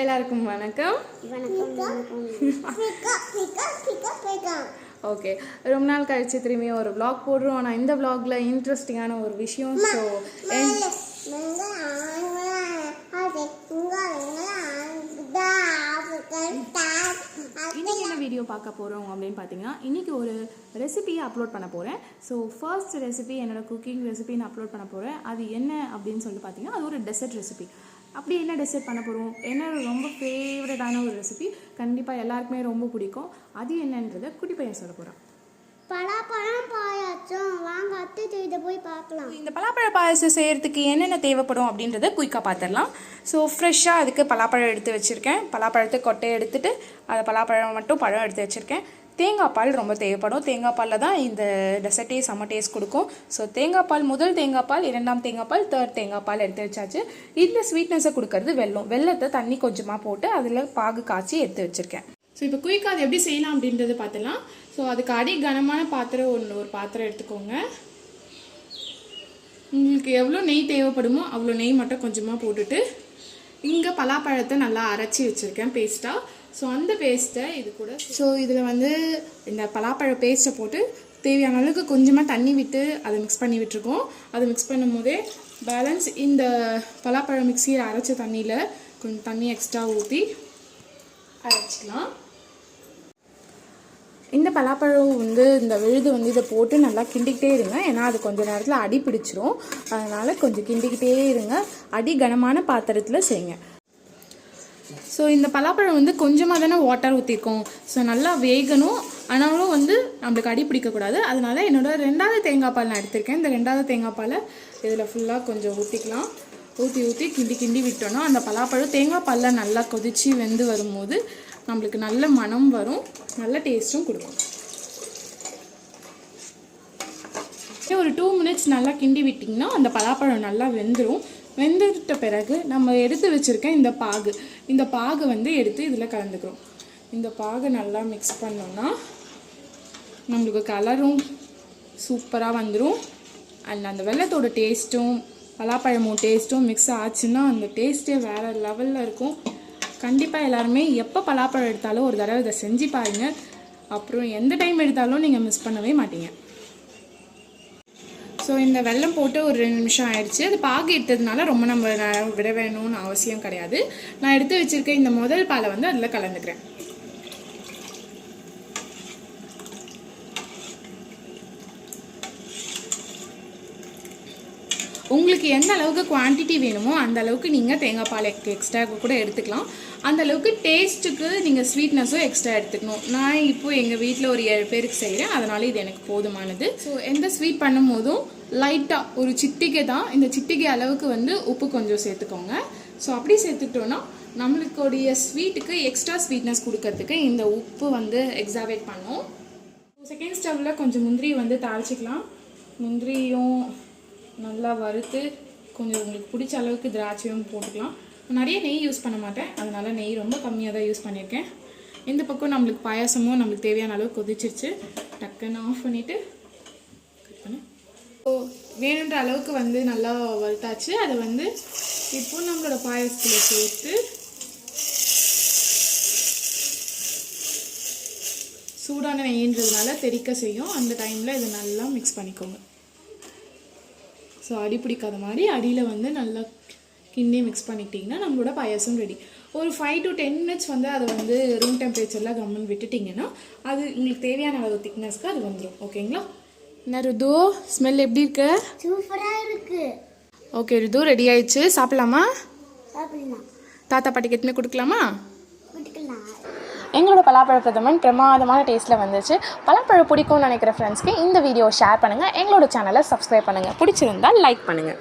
எல்லாருக்கும் வணக்கம். ஓகே ரொம்ப நாள் கழிச்சு திரும்பி ஒரு vlog போடுறோம். ஆனால் இந்த vlogல இன்ட்ரெஸ்டிங்கான ஒரு விஷயம். ஸோ இன்னைக்கு என்ன வீடியோ பார்க்க போகிறோம் அப்படின்னு பார்த்தீங்கன்னா இன்னைக்கு ஒரு ரெசிபியை அப்லோட் பண்ண போகிறேன் ஸோ ஃபர்ஸ்ட் ரெசிபி என்னோட குக்கிங் ரெசிபி நான் அப்லோட் பண்ண போகிறேன் அது என்ன அப்படின்னு சொல்லிட்டு பார்த்தீங்கன்னா அது ஒரு டெசர்ட் ரெசிபி அப்படி என்ன டெசர்ட் பண்ண போகிறோம் என்ன ரொம்ப ஃபேவரட்டான ஒரு ரெசிபி கண்டிப்பாக எல்லாருக்குமே ரொம்ப பிடிக்கும். அது என்னன்றதை குட்டி பையன் சொல்ல போகிறான் பலாப்பழம் பாயாச்சும் வாங்க அத்தை செய்த போய் பார்க்கலாம். இந்த பலாப்பழ பாயசம் செய்கிறதுக்கு என்னென்ன தேவைப்படும் அப்படின்றத குயிக்காக பார்த்துடலாம் ஸோ ஃப்ரெஷ்ஷாக அதுக்கு பலாப்பழம் எடுத்து வச்சுருக்கேன். பலாப்பழத்தை கொட்டையை எடுத்துட்டு அதை பலாப்பழம் மட்டும் பழம் எடுத்து வச்சுருக்கேன். தேங்காய் பால் ரொம்ப தேவைப்படும். தேங்காய் பாலில் தான் இந்த டெசர்ட்டே செம்ம டேஸ்ட் கொடுக்கும். ஸோ தேங்காய் பால் முதல் தேங்காய் பால் இரண்டாம் தேங்காய் பால் தேர்ட் தேங்காய் பால் எடுத்து வச்சாச்சு. இந்த ஸ்வீட்னஸை கொடுக்கறது வெல்லம். வெல்லத்தை தண்ணி கொஞ்சமாக போட்டு அதில் பாகு காய்ச்சி எடுத்து வச்சுருக்கேன். ஸோ இப்போ குயிக்காக அது எப்படி செய்யலாம் அப்படின்றத பார்த்துலாம் ஸோ அதுக்கு அடி கனமான பாத்திரம் ஒன்று ஒரு பாத்திரம் எடுத்துக்கோங்க. உங்களுக்கு எவ்வளோ நெய் தேவைப்படுமோ அவ்வளோ நெய் மட்டும் கொஞ்சமாக போட்டுட்டு இங்கே பலாப்பழத்தை நல்லா அரைச்சி வச்சுருக்கேன் பேஸ்ட்டாக ஸோ அந்த பேஸ்ட்டை இது கூட ஸோ இதில் வந்து இந்த பலாப்பழ பேஸ்ட்டை போட்டு தேவையான அளவுக்கு கொஞ்சமாக தண்ணி விட்டு அதை மிக்ஸ் பண்ணி விட்டுருக்கோம். அதை மிக்ஸ் பண்ணும் போதே பேலன்ஸ் இந்த பலாப்பழ மிக்சியை அரைச்ச தண்ணியில் கொஞ்சம் தண்ணி எக்ஸ்ட்ரா ஊற்றி அரைச்சிக்கலாம். இந்த பலாப்பழம் வந்து இந்த விழுது வந்து இதை போட்டு நல்லா கிண்டிக்கிட்டே இருங்க. ஏன்னா அது கொஞ்சம் நேரத்தில் அடி பிடிச்சிரும். அதனால் கொஞ்சம் கிண்டிக்கிட்டே இருங்க. அடி கனமான பாத்திரத்தில் செய்யுங்க ஸோ இந்த பலாப்பழம் வந்து கொஞ்சமாக தானே வாட்டர் ஊற்றிருக்கோம் ஸோ நல்லா வேகணும். ஆனாலும் வந்து நம்மளுக்கு அடி பிடிக்கக்கூடாது அதனால் என்னோட ரெண்டாவது தேங்காய் பால் நான் எடுத்திருக்கேன். இந்த ரெண்டாவது தேங்காய் பாலை இதில் ஃபுல்லாக கொஞ்சம் ஊற்றிக்கலாம் ஊற்றி ஊற்றி கிண்டி கிண்டி விட்டோன்னா அந்த பலாப்பழம் தேங்காய் பாலில் நல்லா கொதித்து வெந்து வரும்போது நம்மளுக்கு நல்ல மனம் வரும். நல்ல டேஸ்ட்டும் கொடுக்கும். ஒரு டூ மினிட்ஸ் நல்லா கிண்டி விட்டிங்கன்னா அந்த பலாப்பழம் நல்லா வெந்துடும் வெந்துட்ட பிறகு நம்ம எடுத்து வச்சுருக்க இந்த பாகு. இந்த பாகு வந்து எடுத்து இதில் கலந்துக்கிறோம். இந்த பாகு நல்லா மிக்ஸ் பண்ணோன்னா நம்மளுக்கு கலரும் சூப்பராக வந்துடும் அண்ட் அந்த வெள்ளத்தோட டேஸ்ட்டும் பலாப்பழமும் டேஸ்ட்டும் மிக்ஸ் ஆச்சுன்னா அந்த டேஸ்ட்டே வேறு லெவலில் இருக்கும். கண்டிப்பாக எல்லாருமே எப்போ பலாப்பழம் எடுத்தாலும் ஒரு தடவை இதை செஞ்சு பாருங்கள் அப்புறம் எந்த டைம் எடுத்தாலும் நீங்கள் மிஸ் பண்ணவே மாட்டீங்க. ஸோ இந்த வெல்லம் போட்டு ஒரு ரெண்டு நிமிஷம் ஆயிடுச்சு. அது பாகு எடுத்ததுனால ரொம்ப நம்ம விட வேணும்னு அவசியம் கிடையாது. நான் எடுத்து வச்சுருக்க இந்த முதல் பாலை வந்து அதில் கலந்துக்கிறேன். உங்களுக்கு எந்த அளவுக்கு குவான்டிட்டி வேணுமோ அந்த அளவுக்கு நீங்கள் தேங்காய் பால் எக்ஸ்ட்ரா கூட எடுத்துக்கலாம். அந்த அளவுக்கு டேஸ்ட்டுக்கு நீங்கள் ஸ்வீட்னஸும் எக்ஸ்ட்ரா எடுத்துக்கணும். நான் இப்போது எங்கள் வீட்டில் ஒரு ஏழு பேருக்கு செய்கிறேன் அதனால இது எனக்கு போதுமானது. ஸோ எந்த ஸ்வீட் பண்ணும் போதும் லைட்டாக ஒரு சிட்டிகை தான். இந்த சிட்டிகை அளவுக்கு வந்து உப்பு கொஞ்சம் சேர்த்துக்கோங்க. ஸோ அப்படி சேர்த்துட்டோன்னா நம்மளுக்குடைய ஸ்வீட்டுக்கு எக்ஸ்ட்ரா ஸ்வீட்னஸ் கொடுக்கறதுக்கு இந்த உப்பு வந்து எக்ஸாவேட் பண்ணும். செகண்ட் ஸ்டவ்வில் கொஞ்சம் முந்திரி வந்து தாளிச்சிக்கலாம். முந்திரியும் நல்லா வறுத்து கொஞ்சம் உங்களுக்கு பிடிச்ச அளவுக்கு திராட்சையும் போட்டுக்கலாம். நிறைய நெய் யூஸ் பண்ண மாட்டேன். அதனால் நெய் ரொம்ப கம்மியாக தான் யூஸ் பண்ணியிருக்கேன். இந்த பக்கம் நம்மளுக்கு பாயாசமும் நம்மளுக்கு தேவையான அளவு கொதிச்சிருச்சு. டக்குன்னு ஆஃப் பண்ணிவிட்டு வேணுன்ற அளவுக்கு வந்து நல்லா வறுத்தாச்சு. அதை வந்து இப்போ நம்மளோட பாயசத்தில் சேர்த்து சூடான நெய்ன்றதுனால தெறிக்க செய்யும். அந்த டைமில் இதை நல்லா மிக்ஸ் பண்ணிக்கோங்க. ஸோ அடி பிடிக்காத மாதிரி அடியில் வந்து நல்லா கிண்டி மிக்ஸ் பண்ணிக்கிட்டிங்கன்னா நம்மளோட பாயாசம் ரெடி ஒரு ஃபைவ் டு டென் மினிட்ஸ் வந்து அதை வந்து ரூம் டெம்பரேச்சரில் கம்மன் விட்டுட்டிங்கன்னா அது உங்களுக்கு தேவையான அளவு திக்னஸ்க்கு அது வந்துடும் ஓகேங்களா என்ன ருது ஸ்மெல் எப்படி இருக்கு? சூப்பரா இருக்கு. ஓகே ருது ரெடி ஆயிடுச்சு. சாப்பிடலாமா? சாப்பிடலாம்? தாத்தா பாட்டிக்கு எத்தனை கொடுக்கலாமா? எங்களோட பலாப்பழ பிரதமன் பிரமாதமான டேஸ்ட்டில் வந்துச்சு. பலாப்பழம் பிடிக்கும்னு நினைக்கிற ஃப்ரெண்ட்ஸ்க்கு இந்த வீடியோ ஷேர் பண்ணுங்கள் எங்களோட சேனலை சப்ஸ்கிரைப் பண்ணுங்கள் பிடிச்சிருந்தா லைக் பண்ணுங்கள்